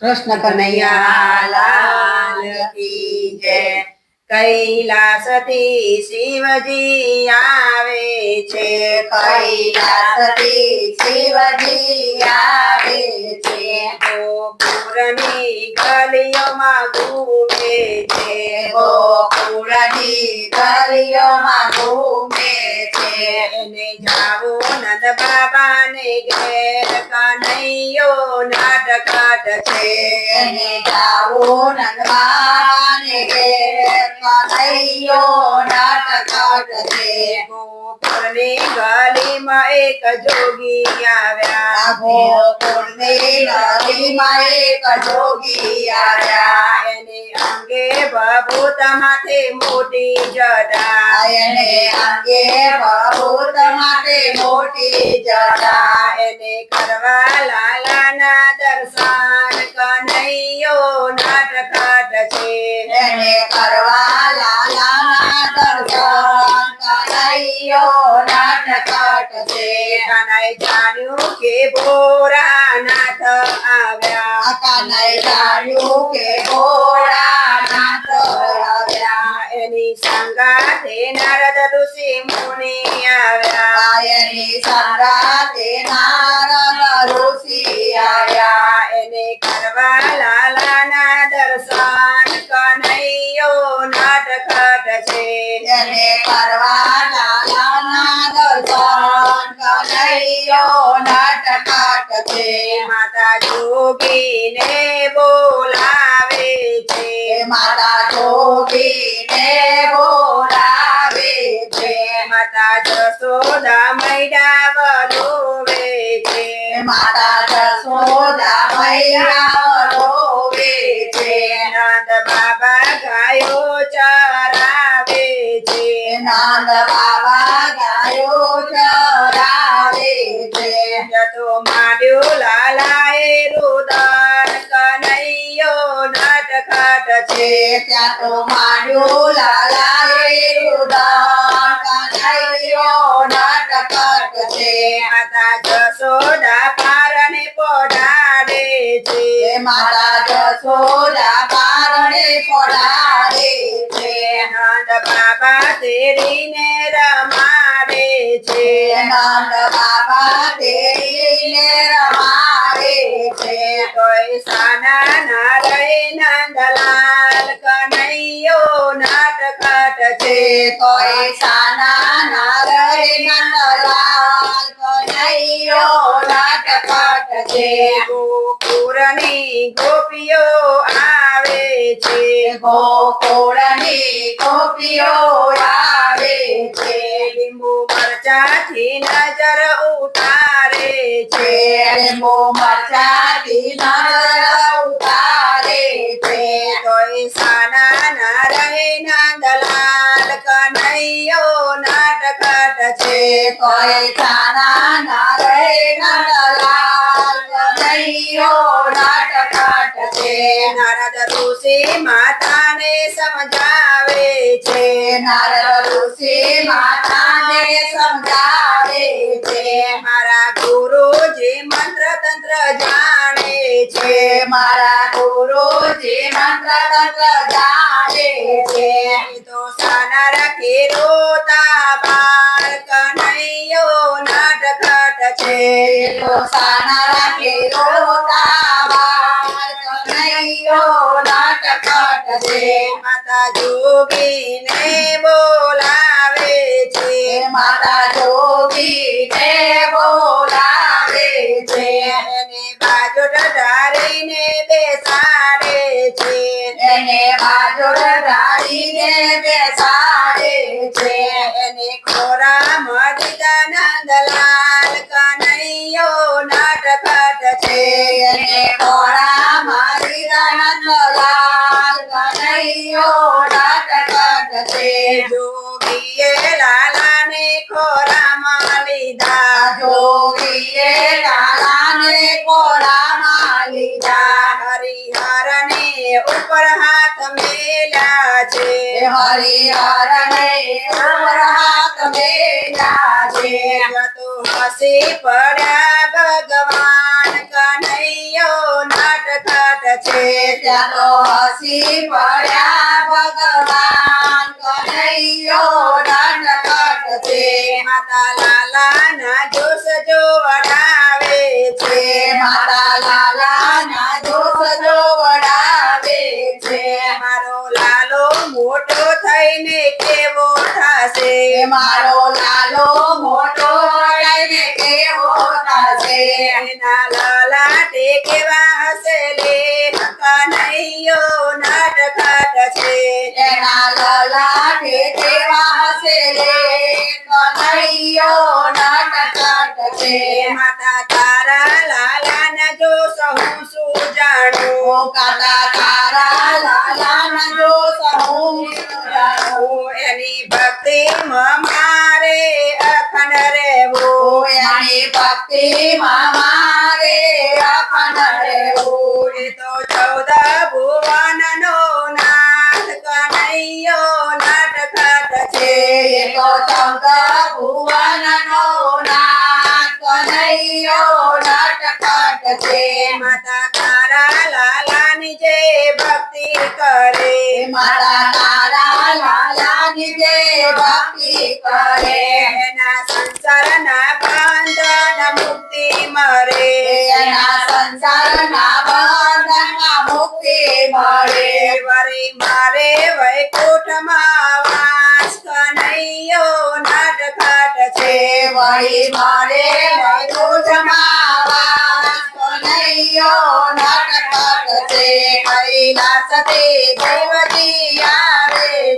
કૃષ્ણ કનૈયા લાલ કી જય. કૈલાસથી શિવજી આવે છે. કૈલાસથી શિવજી આવે છે. ગોપુરની ગલીઓમાં ઘૂમે છે. ગોપુરની ગલીઓમાં ઘૂમે છે. જાવો નંદ બાબાને ઘેર કનૈયો નાટકાટ છે જાવો નંદ બાબા ને ઘેર કનૈયો નાટકટ છે ગોપુરની ગલીમાં એક જોગી આવ્યા. ગોકુળની ગલીમાં એક જોગી આવ્યા એને અંગે બબૂત માથે મોટી જટા. એને અંગે બહુત માટે મોટી જતા એને કરવા લાલાના દર્શન કનૈયો નાટકાટ છે એને કરવા લાલાના દર્શન કનૈયો નાટકટ છે કનૈ જાણ્યું કે ભોરાનાથ આવ્યા. કનૈ જાણ્યું કે ભોળાનાથ આવ્યા. એની સંગાથે નારદ ઋષિ મુનિ આવ્યા એની સંગાતે નારદ ઋષિ આવ્યા એને કરવા લાલાના દર્શન કનૈયો નાટખટ છે. એને કરવા લાલાના દર્શન કનૈયો નાટકટ છે. માતા જોગીને બોલાવે છે. માતા જોગીને બોલાવે છે માતા જસોદા મૈડા વલોવે છે માતા જશોદા મૈયા રોવે છે નંદ બાબા ગાયો ચરાવે છે. નંદ બાબા ગાયો ચરાવે છે. જતો માંડ્યો લાલાએ રુદન કનૈયો નટખટ છે. ત્યાં તો માડ્યું લાલાએ માતા જશોદા કારણે પડારે છે. નંદ બાબા તેરીને રમારે છે. નંદ બાબા તેરીને રમારે છે. કોઈ સાના ના રહે નંદલાલ કનૈયો આવે છે. ગોકુળની ગોપીઓ આવે છે. લીંબુ મરચાથી નજર ઉતારે છે. લીંબુ મરચાથી નજર કોઈ માતાને સમજાવે છે. નારદ ઋષિ માતાને મંત્ર તંત્ર જાણે છે. મારા ગુરુજી મંત્ર તંત્ર જાણે છે. તો સાના રાખે રોતા બાળ કનૈયો નાટકટ છે. તો સાના રાખે રોતા કનૈયો નાટકટ છે. માતા જોગીને બોલાવે છે. માતા જોગીને બોલાવે છે. એને બાજુ ધારીને બેસાડે છે. એને બાજોડ ધારીને બેસાડે છે. એને ખોરા મદિદા નંદલાલ કનૈયો જોગીએ લાલાને ખોરામાં લીધા. જોગીએ ઉપર હાથ મેલા છે. હરિહરને તો હસી પડ્યા ભગવાન કનૈયો નાટખટ તો હસી પડ્યા ભગવાન કનૈયો નટખટ છે. માતા લાલાના જોશ જો વડાવે છે. માતા લાલાના જોશ મોટો કેવો થશે? મારો લાલો મોટો થઈને કેવો થશે? એના લલાટે કેવા હશે લે. કનૈયો નટખટ છે એના લલાટે કેવા હશે લે. કનૈયો નટખટ છે માતા તારા લાલાના જો હું શું જાણો ઓ એની ભક્તિમાં મારે રહેવું. એ તો ચૌદ ભુવનનો નાથ કનૈયો નટખટ છે. તો ચૌદ ભુવનનો નાથ કનૈયો નટખટ છે. માતા તારા લાલાની જે ભક્તિ કરે. મારા તારા લાલાની જે ભક્તિ કરે. એના સંસારના મળે વરી મારે વૈકુંઠમાં વાસ કનૈયો નટખટ છે. વળી મારે વૈકુંઠમાં વાસ કનૈયો નટખટ છે. કૈલાસથી દેવજી આવે